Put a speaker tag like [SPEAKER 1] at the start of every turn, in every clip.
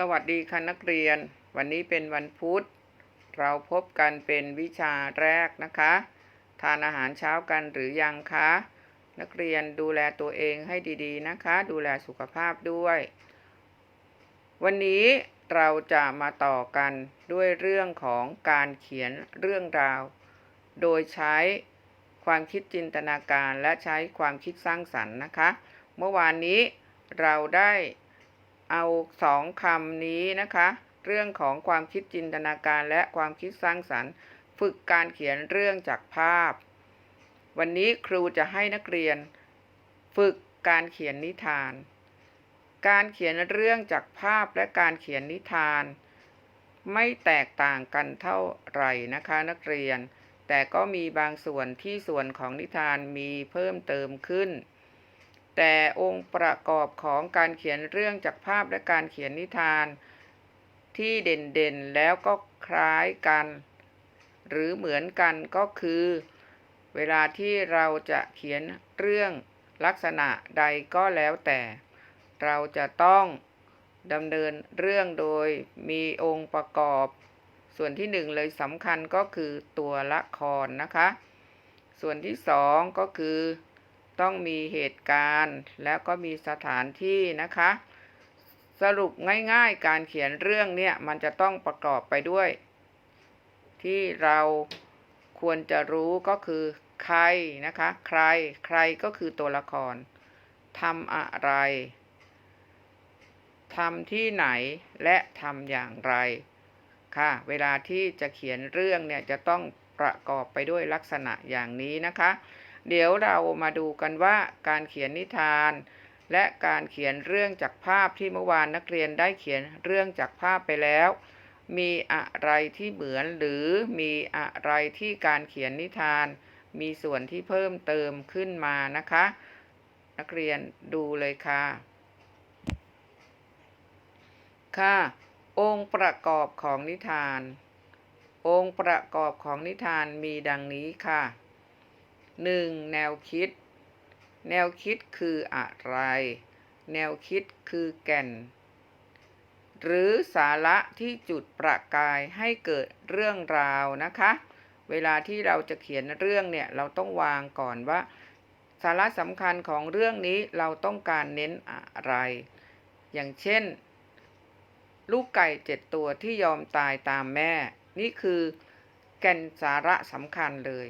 [SPEAKER 1] สวัสดีค่ะนักเรียน วันนี้เป็นวันพุธ เราพบกันเป็นวิชาแรกนะคะ ทานอาหารเช้ากันหรือยังคะ นักเรียนดูแลตัวเองให้ดีๆนะคะ ดูแลสุขภาพด้วย วันนี้เราจะมาต่อกันด้วยเรื่องของการเขียนเรื่องราว โดยใช้ความคิดจินตนาการและใช้ความคิดสร้างสรรค์นะคะ เมื่อวานนี้เราได้ เอาสองคำนี้นะคะ เรื่องของความคิดจินตนาการและความคิดสร้างสรรค์ ฝึกการเขียนเรื่องจากภาพ วันนี้ครูจะให้นักเรียน ฝึกการเขียนนิทาน การเขียนเรื่องจากภาพและการเขียนนิทาน ไม่แตกต่างกันเท่าไหร่นะคะนักเรียน แต่ก็มีบางส่วนที่ส่วนของนิทานมีเพิ่มเติมขึ้น แต่องค์ประกอบของการเขียนเรื่องจากภาพและการเขียนนิทาน ที่เด่นๆแล้วก็คล้ายกัน หรือเหมือนกันก็คือ เวลาที่เราจะเขียนเรื่องลักษณะใดก็แล้วแต่ เราจะต้องดำเนินเรื่องโดยมีองค์ประกอบ ส่วนที่หนึ่งเลยสำคัญก็คือตัวละครนะคะ ส่วนที่สองก็คือ ต้องมีเหตุการณ์ แล้วก็มีสถานที่นะคะ สรุปง่ายๆ การเขียนเรื่องเนี่ยมันจะต้องประกอบไปด้วย ที่เราควรจะรู้ก็คือใครนะคะ ใครใครก็คือตัวละครทำอะไรทำที่ไหนและทำอย่างไรค่ะ เวลาที่จะเขียนเรื่องเนี่ยจะต้องประกอบไปด้วยลักษณะอย่างนี้นะคะ เดี๋ยวเรามาดูกันว่าการเขียนนิทาน และการเขียนเรื่องจากภาพที่เมื่อวานนักเรียนได้เขียนเรื่องจากภาพไปแล้ว มีอะไรที่เหมือนหรือมีอะไรที่การเขียนนิทาน มีส่วนที่เพิ่มเติมขึ้นมานะคะ นักเรียนดูเลยค่ะ ค่ะ องค์ประกอบของนิทาน องค์ประกอบของนิทานมีดังนี้ค่ะ 1. แนวคิด แนวคิดคืออะไร แนวคิดคือแก่น หรือสาระที่จุดประกายให้เกิดเรื่องราวนะคะ เวลาที่เราจะเขียนเรื่องเนี่ยเราต้องวางก่อนว่า สาระสำคัญของเรื่องนี้เราต้องการเน้นอะไร อย่างเช่น ลูกไก่เจ็ดตัวที่ยอมตายตามแม่ นี่คือแก่นสาระสำคัญเลย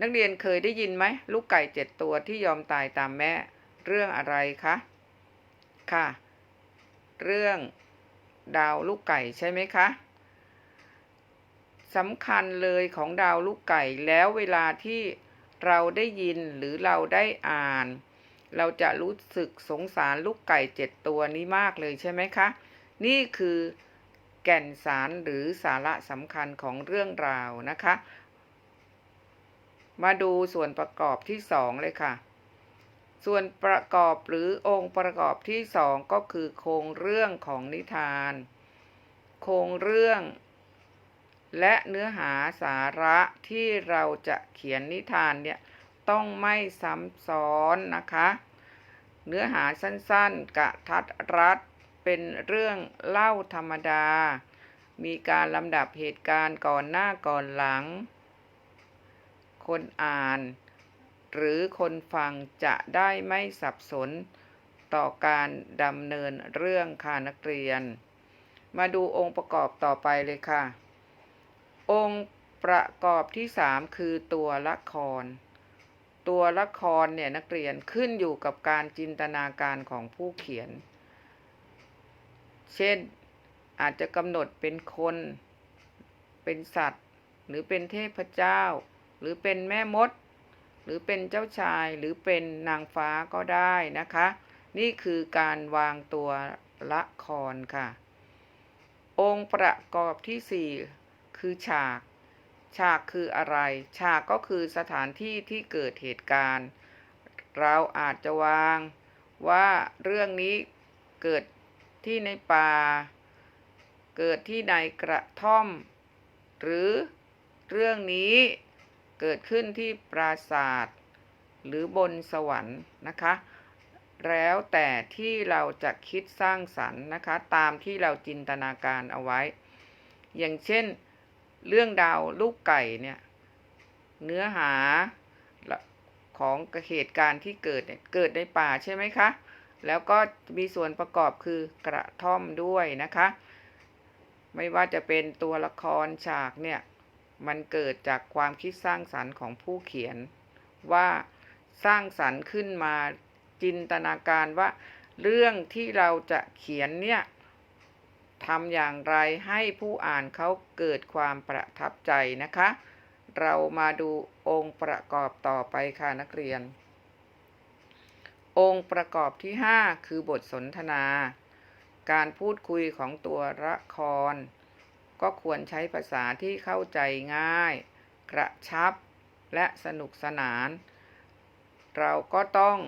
[SPEAKER 1] นักเรียนเคยได้ยินไหมลูกไก่เจ็ดตัวที่ยอมตายตามแม่ เรื่องอะไรคะ ค่ะ เรื่องดาวลูกไก่ใช่ไหมคะสำคัญเลยของดาวลูกไก่แล้วเวลาที่เราได้ยินหรือเราได้อ่าน เราจะรู้สึกสงสารลูกไก่เจ็ดตัวนี้มากเลยใช่ไหมคะ นี่คือแก่นสารหรือสาระสำคัญของเรื่องราวนะคะ มาดูส่วนประกอบที่สองเลยค่ะ ส่วนประกอบหรือองค์ประกอบที่สองก็คือโครงเรื่องของนิทาน โครงเรื่อง และเนื้อหาสาระที่เราจะเขียนนิทานเนี่ยต้องไม่ซ้ำซ้อนนะคะ เนื้อหาสั้นๆกระทัดรัดเป็นเรื่องเล่าธรรมดา มีการลำดับเหตุการณ์ก่อนหน้าก่อนหลัง คนอ่าน หรือคนฟังจะได้ไม่สับสนต่อการดำเนินเรื่องค่ะนักเรียน มาดูองค์ประกอบต่อไปเลยค่ะ องค์ประกอบที่ 3 คือตัวละคร ตัวละครเนี่ยนักเรียนขึ้นอยู่กับการจินตนาการของผู้เขียน เช่นอาจจะกำหนดเป็นคน เป็นสัตว์ หรือเป็นเทพเจ้า หรือเป็นแม่มด หรือเป็นเจ้าชายหรือเป็นนางฟ้าก็ได้นะคะ นี่คือการวางตัวละครค่ะ องค์ประกอบที่ 4 คือฉาก ฉากคืออะไร ฉากก็คือสถานที่ที่เกิดเหตุการณ์ เราอาจจะวางว่าเรื่องนี้เกิดที่ในป่า เกิดที่ในกระท่อม หรือเรื่องนี้ เกิดขึ้นที่ปราศาสาทหรือบนสวรรค์นะคะ แล้วแต่ที่เราจะคิดสร้างสรรค์นะคะ ตามที่เราจินตนาการเอาไว้ อย่างเช่น เรื่องดาวลูกไก่เนี่ย เนื้อหาของเหตุการณ์ที่เกิดเนี่ยเกิดในป่าใช่ไหมคะ แล้วก็มีส่วนประกอบคือกระท่อมด้วยนะคะ ไม่ว่าจะเป็นตัวละครฉากเนี่ย มันเกิดจากความคิดสร้างสรรค์ของผู้เขียน ว่าสร้างสรรค์ขึ้นมาจินตนาการว่า เรื่องที่เราจะเขียนเนี่ยทำอย่างไรให้ผู้อ่านเขาเกิดความประทับใจนะคะ เรามาดูองค์ประกอบต่อไปค่ะนักเรียน องค์ประกอบที่ 5 คือบทสนทนา การพูดคุยของตัวละคร ก็ควรใช้ภาษาที่เข้าใจง่าย กระชับและสนุกสนาน เราก็ต้อง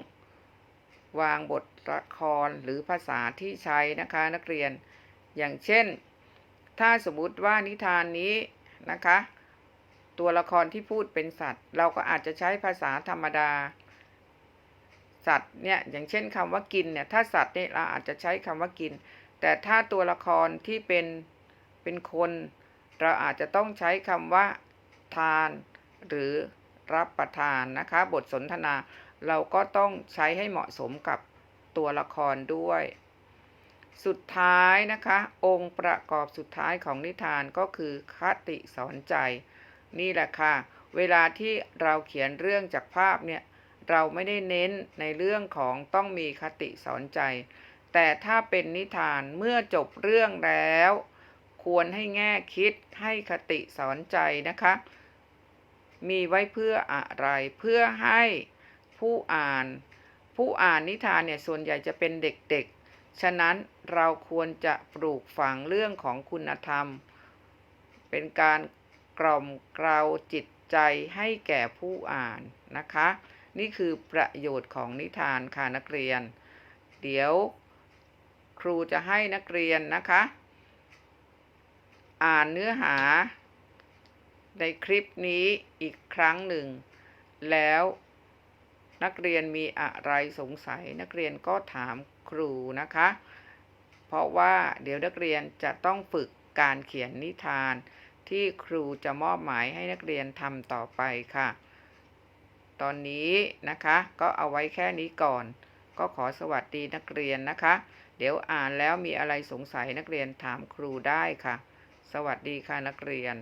[SPEAKER 1] วางบทละครหรือภาษาที่ใช้นะคะนักเรียน อย่างเช่น ถ้าสมมติว่านิทานนี้นะคะ ตัวละครที่พูดเป็นสัตว์ เราก็อาจจะใช้ภาษาธรรมดา สัตว์เนี่ยอย่างเช่นคำว่ากินเนี่ยถ้าสัตว์เนี่ยเราอาจจะใช้คำว่ากิน แต่ถ้าตัวละครที่เป็น เป็นคน เราอาจจะต้องใช้คำว่า ทาน หรือรับประทานนะคะ บทสนทนาเราก็ต้องใช้ให้เหมาะสมกับตัวละครด้วย สุดท้ายนะคะ องค์ประกอบสุดท้ายของนิทานก็คือคติสอนใจ นี่แหละค่ะ เวลาที่เราเขียนเรื่องจากภาพเนี่ย เราไม่ได้เน้นในเรื่องของต้องมีคติสอนใจ แต่ถ้าเป็นนิทานเมื่อจบเรื่องแล้ว ควรให้แง่คิดให้คติสอนใจนะคะ มีไว้เพื่ออะไรเพื่อให้ผู้อ่าน ผู้อ่านนิทานเนี่ยส่วนใหญ่จะเป็นเด็กๆ ฉะนั้นเราควรจะปลูกฝังเรื่องของคุณธรรม เป็นการกล่อมเกลาจิตใจให้แก่ผู้อ่านนะคะ นี่คือประโยชน์ของนิทานค่ะนักเรียน เดี๋ยวครูจะให้นักเรียนนะคะ อ่านเนื้อหา ในคลิปนี้อีกครั้งหนึ่ง แล้วนักเรียนมีอะไรสงสัย นักเรียนก็ถามครูนะคะ เพราะว่าเดี๋ยวนักเรียนจะต้องฝึกการเขียนนิทาน ที่ครูจะมอบหมายให้นักเรียนทำต่อไปค่ะ ตอนนี้นะคะ ก็เอาไว้แค่นี้ก่อน ก็ขอสวัสดีนักเรียนนะคะ เดี๋ยวอ่านแล้วมีอะไรสงสัยนักเรียนถามครูได้ค่ะ สวัสดีค่ะนักเรียน